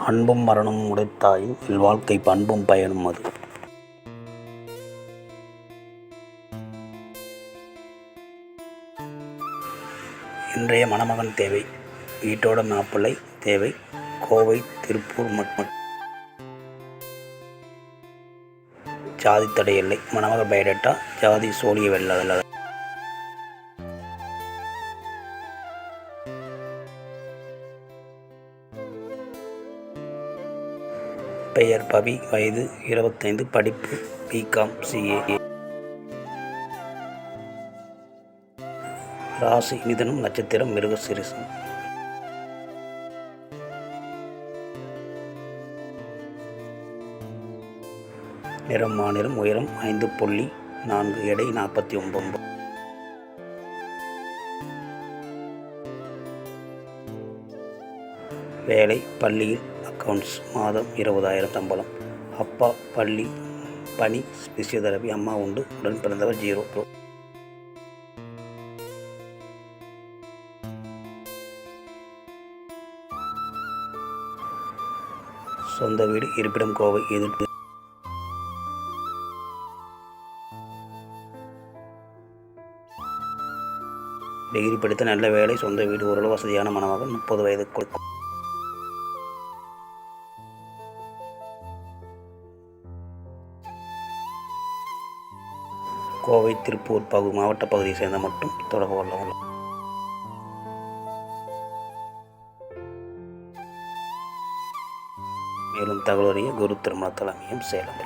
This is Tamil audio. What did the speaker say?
அன்பும் மரணமும் உடைத்தாயும் இல்வாழ்க்கை பண்பும் பயனும் அது. இன்றைய மணமகன் தேவை வீட்டோட மாப்பிள்ளை தேவை கோவை திருப்பூர் மற்றும் ஜாதி தடையில்லை மணமக பயோடேட்டா ஜாதி சோழிய வெள்ளதல்ல பெயர் பவி வயது இருபத்தைந்து படிப்பு பிகாம் சிஏ ராசி மிதனம் நட்சத்திரம் மிருகசிரிசம் நிறம் மாநிலம் உயரம் ஐந்து புள்ளி நான்கு எடை நாற்பத்தி ஒன்பது. வேலை பள்ளியில் அக்கௌண்ட்ஸ் மாதம் இருபதாயிரம் சம்பளம் அப்பா பள்ளி பணி பிசியோதெரபி அம்மா உண்டு. உடன் பிறந்தவர் ஜீரோ. ப்ரோ சொந்த வீடு இருப்பிடம் கோவை எதிர்ப்பு. டிகிரி படித்த நல்ல வேலை சொந்த வீடு ஓரளவு வசதியான மனமாக முப்பது வயதுக்குள் கோவை திருப்பூர் பகு மாவட்ட பகுதியை சேர்ந்த மட்டும் தொடர்பு கொள்ளவும். மேலும் தகவல் அறிய குரு திருமண தலைமையும் சேலம்